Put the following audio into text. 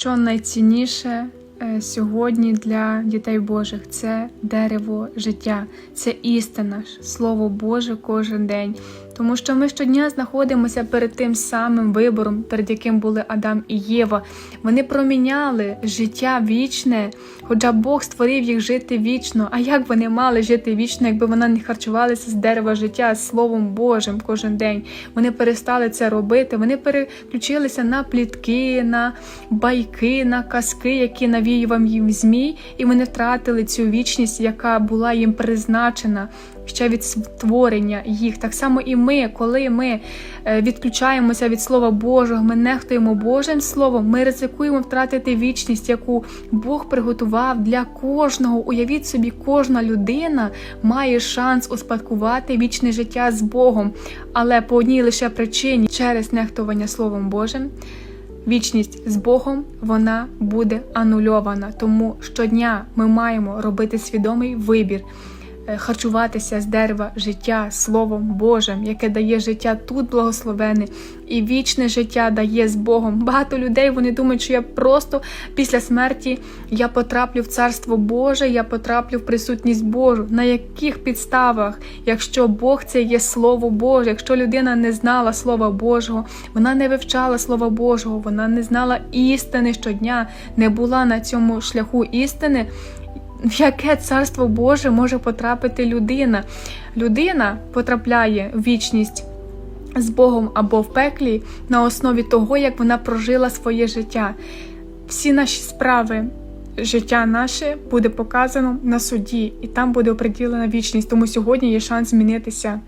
що найцінніше е, сьогодні для дітей Божих це дерево життя, це істина, Слово Боже кожен день. Тому що ми щодня знаходимося перед тим самим вибором, перед яким були Адам і Єва. Вони проміняли життя вічне, хоча Бог створив їх жити вічно. А як вони мали жити вічно, якби вони не харчувалися з дерева життя, з Словом Божим кожен день? Вони перестали це робити. Вони переключилися на плітки, на байки, на казки, які навіював їм змій, і вони втратили цю вічність, яка була їм призначена ще від створення їх. Так само і ми, коли ми е, відключаємося від Слова Божого, ми нехтуємо Божим Словом, ми ризикуємо втратити вічність, яку Бог приготував для кожного. Уявіть собі, кожна людина має шанс успадкувати вічне життя з Богом, але по одній лише причині через нехтування Словом Божим. Вічність з Богом вона буде анульована. Тому щодня ми маємо робити свідомий вибір, харчуватися з дерева життя Словом Божим, яке дає життя тут благословене, і вічне життя дає з Богом. Багато людей вони думають, що я просто після смерті я потраплю в Царство Боже, я потраплю в присутність Божу. На яких підставах, якщо Бог це є Слово Боже, якщо людина не знала Слова Божого, вона не вивчала Слова Божого, вона не знала істини щодня, не була на цьому шляху істини. Яке царство Боже може потрапити людина? Людина потрапляє в вічність з Богом або в пеклі на основі того, як вона прожила своє життя. Всі наші справи, життя наше буде показано на суді, і там буде оприділена вічність. Тому сьогодні є шанс змінитися.